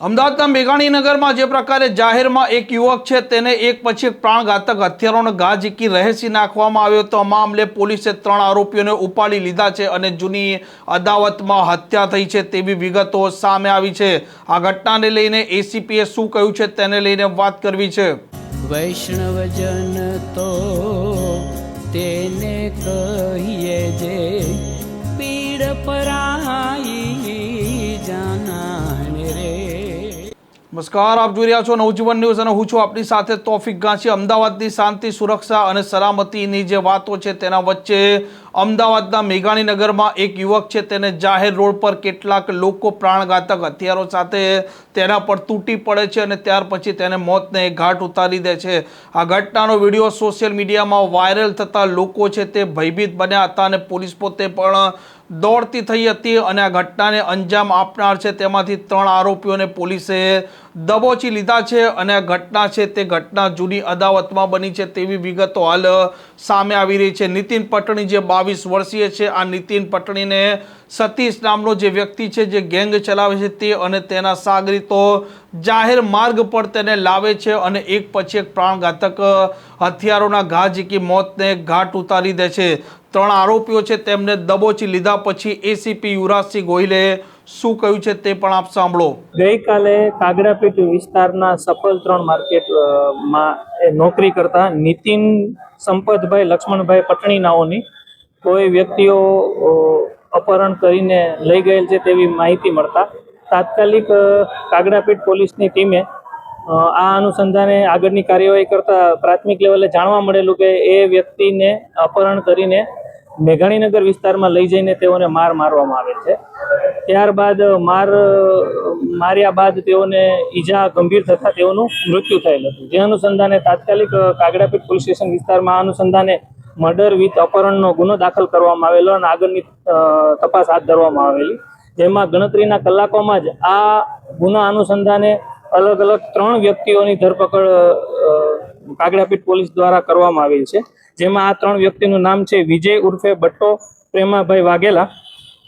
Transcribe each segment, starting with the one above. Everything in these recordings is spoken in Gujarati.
અમદાવાદના મેઘાણીનગરમાં જે પ્રકારે જાહેરમાં એક યુવક છે તેને એક પછી એક પ્રાણઘાતક હથિયારોનો ઘા ઝીકી રહેસી નાખવામાં આવ્યો તો મામલે પોલીસે ત્રણ આરોપીઓને ઉપાડી લીધા છે અને જૂની અદાવતમાં હત્યા થઈ છે તેવી વિગતો સામે આવી છે. આ ઘટનાને લઈને એસીપીએ શું કહ્યું છે તેને લઈને વાત કરવી છે. વૈષ્ણવજન તો તેને કહીએ જે નમસ્કાર, આપ જોઈ રહ્યા છો નવજીવન ન્યૂઝ અને હું છું આપની સાથે તોફિક ગાંચી અમદાવાદની શાંતિ, સુરક્ષા અને સલામતીની જે વાતો છે તેના વચ્ચે અમદાવાદના મેઘાણીનગરમાં એક યુવક છે, તેને જાહેર રોડ પર કેટલાક લોકો પ્રાણઘાતક હથિયારો સાથે તેના પર તૂટી પડે છે અને ત્યાર પછી તેને મોતને ઘાટ ઉતારી દે છે. આ ઘટનાનો વીડિયો સોશિયલ મીડિયામાં વાયરલ થતાં લોકો છે તે ભયભીત બન્યા હતા અને પોલીસ પોતે પણ દોડતી થઈ હતી અને આ ઘટનાને અંજામ આપનાર છે. તેમાંથી ત્રણ આરોપીઓને પોલીસે દબોચી લીધા છે અને આ ઘટના છે તે ઘટના જૂની અદાવતમાં બની છે તેવી વિગતો હાલ સામે આવી રહી છે. નીતિન પટણી જે બાવીસ વર્ષીય છે, આ નીતિન પટણીને સતીશ નામનો જે વ્યક્તિ છે જે ગેંગ ચલાવે છે તે અને તેના સાગરીતો જાહેર માર્ગ પર તેને લાવે છે અને એક પછી એક પ્રાણઘાતક હથિયારોના ઘા ઝીકી મોતને ઘાટ ઉતારી દે છે. ત્રણ આરોપીઓ છે, તેમને દબોચી લીધા પછી એસીપી યુવરાજસિંહ ગોહિલે શું કહ્યું છે તે પણ આપ સાંભળો. ગઈકાલે કાગડાપીઠ વિસ્તારના સફળ ત્રણ માર્કેટમાં નોકરી કરતા નીતિન સંપતભાઈ, લક્ષ્મણભાઈ પટણી નાઓની કોઈ વ્યક્તિઓ અપહરણ કરીને લઈ ગયેલ છે તેવી માહિતી મળતા તાત્કાલિક કાગડાપીઠ પોલીસની ટીમે આ અનુસંધાને આગળની કાર્યવાહી કરતા પ્રાથમિક લેવલે જાણવા મળેલું કે એ વ્યક્તિને અપહરણ કરીને મેઘાણીનગર વિસ્તારમાં લઈ જઈને તેઓને માર મારવામાં આવે છે. ત્યારબાદ માર, માર્યા બાદ તેઓને ઈજા ગંભીર થતા તેઓનું મૃત્યુ થયેલ હતું. જે અનુસંધાને તાત્કાલિક કાગડાપીઠ પોલીસ સ્ટેશન વિસ્તારમાં અનુસંધાને મર્ડર વિથ અપહરણનો ગુનો દાખલ કરવામાં આવેલો અને આગળની તપાસ હાથ ધરવામાં આવેલી. જેમાં ગણતરીના કલાકોમાં જ આ ગુના અનુસંધાને અલગ અલગ ત્રણ વ્યક્તિઓની ધરપકડ કાગડાપીઠ પોલીસ દ્વારા કરવામાં આવેલ છે. જેમાં આ ત્રણ વ્યક્તિનું નામ છે વિજય ઉર્ફે બટ્ટો પ્રેમાભાઈ વાઘેલા.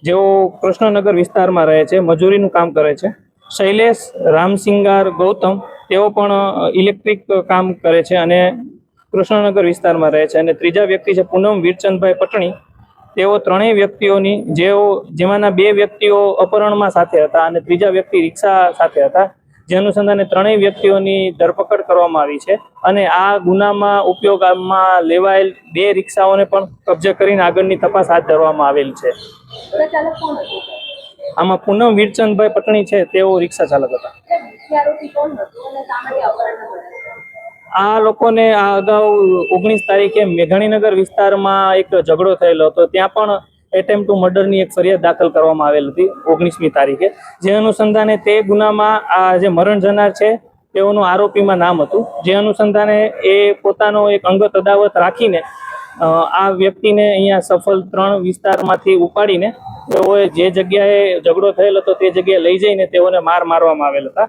જેઓ કૃષ્ણનગર વિસ્તારમાં રહે છે, મજૂરીનું કામ કરે છે. શૈલેષ રામસિંગાર ગૌતમ, તેઓ પણ ઇલેક્ટ્રિક કામ કરે છે અને કૃષ્ણનગર વિસ્તારમાં રહે છે. અને ત્રીજા વ્યક્તિ છે પૂનમ વીરચંદભાઈ પટણી. તેઓ ત્રણેય વ્યક્તિઓની, જેઓ, જેમાંના બે વ્યક્તિઓ અપહરણમાં સાથે હતા અને ત્રીજા વ્યક્તિ રિક્ષા સાથે હતા. જે અનુસંધાને ત્રણેય વ્યક્તિઓની ધરપકડ કરવામાં આવી છે અને આ ગુનામાં ઉપયોગમાં લેવાયેલ બે રિક્ષાઓને પણ કબજે કરીને આગળની તપાસ હાથ ધરવામાં આવેલ છે. આમાં પૂનમ વીરચંદભાઈ પટણી છે, તેઓ રિક્ષા ચાલક હતા. આ લોકોને આ અગાઉ ઓગણીસ તારીખે મેઘાણીનગર વિસ્તારમાં એક ઝઘડો થયેલો હતો. ત્યાં પણ એટેમ્પ ટુ મર્ડરની એક ફરિયાદ દાખલ કરવામાં આવેલ હતી ઓગણીસમી તારીખે. જે અનુસંધાને તે ગુનામાં આ જે મરણ જનાર છે, તેઓનું આરોપીમાં નામ હતું. જે અનુસંધાને એ પોતાનો એક અંગત અદાવત રાખીને આ વ્યક્તિને અહીંયા સફળ ત્રણ વિસ્તારમાંથી ઉપાડીને તેઓએ જે જગ્યાએ ઝઘડો થયેલ હતો તે જગ્યાએ લઈ જઈને તેઓને માર મારવામાં આવેલ હતા.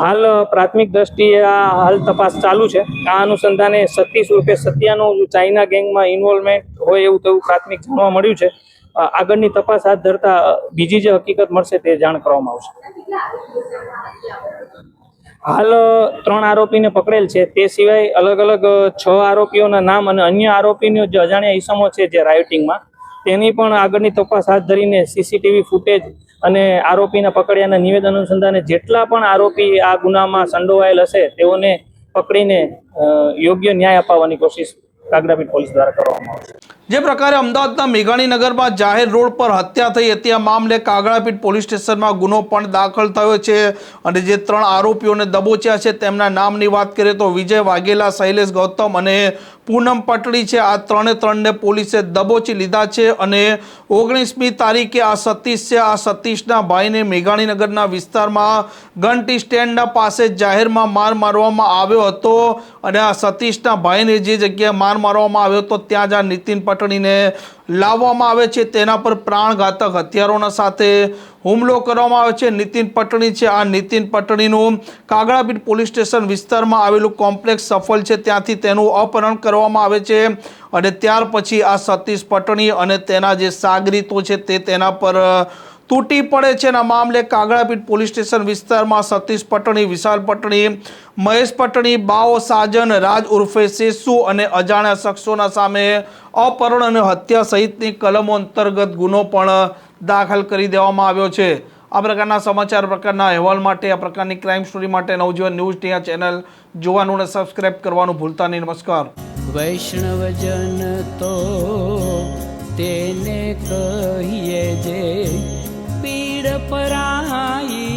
હાલ પ્રાથમિક દ્રષ્ટિએ આ હાલ તપાસ ચાલુ છે. આ અનુસંધાને સતીશ રૂપે સત્યાનું ચાઇના ગેંગમાં ઇન્વોલ્વમેન્ટ હોય એવું તેવું પ્રાથમિક જાણવા મળ્યું છે. આગળની તપાસ હાથ ધરતા બીજી જે હકીકત મળશે તે જાણ કરવામાં આવશે. હાલ ત્રણ આરોપીને પકડેલ છે. તે સિવાય અલગ અલગ છ આરોપીઓના નામ અને અન્ય આરોપીનો જે અજાણ્યા ઈસમો છે જે રાયોટિંગમાં તેની પણ આગળની તપાસ હાથ ધરીને સીસીટીવી ફૂટેજ અને આરોપીના પકડ્યાના નિવેદન અનુસંધાને જેટલા પણ આરોપી આ ગુનામાં સંડોવાયેલ હશે, તેઓને પકડીને યોગ્ય ન્યાય અપાવવાની કોશિશ કાગડાપીઠ પોલીસ દ્વારા કરવામાં આવશે. જે પ્રકારે અમદાવાદના મેઘાણીનગરમાં જાહેર રોડ પર હત્યા થઈ હતી. આ મામલે કાગડાપીઠ પોલીસ સ્ટેશનમાં ગુનો પણ દાખલ થયો છે અને જે ત્રણ આરોપીઓને દબોચ્યા છે તેમના નામની વાત કરીએ તો વિજય વાઘેલા, શૈલેષ ગૌતમ અને પૂનમ પટડી છે. આ ત્રણે ત્રણને પોલીસે દબોચી લીધા છે અને ઓગણીસમી તારીખે આ સતીશ છે. આ સતીશના ભાઈને મેઘાણીનગરના વિસ્તારમાં ઘંટી સ્ટેન્ડના પાસે જાહેરમાં માર મારવામાં આવ્યો હતો અને આ સતીશના ભાઈને જે જગ્યાએ માર મારવામાં આવ્યો હતો, ત્યાં જ આ નીતિન પટણીને લાવવામાં આવે છે, તેના પર પ્રાણઘાતક હથિયારોના સાથે હુમલો કરવામાં આવે છે. નીતિન પટણી છે. આ નીતિન પટણીનું કાગડાપીઠ પોલીસ સ્ટેશન વિસ્તારમાં આવેલું કોમ્પ્લેક્સ સફળ છે. ત્યાંથી તેનું અપહરણ કરવામાં આવે છે અને ત્યાર પછી આ સતીશ પટણી અને તેના જે સાગરીતો છે, તે તેના પર તૂટી પડે છે અને આ મામલે કાગડાપીઠ પોલીસ સ્ટેશન વિસ્તારમાં સતીશ પટણી, વિશાલ પટણી, મહેશ પટણી, બાઓ સાજન, રાજ ઉર્ફે સેસુ અને અજાણ્યા શખ્સોના સામે અપહરણ અને હત્યા સહિતની કલમો અંતર્ગત ગુનો પણ દાખલ કરી દેવામાં આવ્યો છે. આ પ્રકારના સમાચાર, પ્રકારના અહેવાલ માટે, આ પ્રકારની ક્રાઇમ સ્ટોરી માટે નવજીવન ન્યૂઝ ટી આ ચેનલ જોવાનું અને સબસ્ક્રાઇબ કરવાનું ભૂલતા નહીં. નમસ્કાર. વૈષ્ણવજન તો તેને કહીએ જે પીડ પરાઈ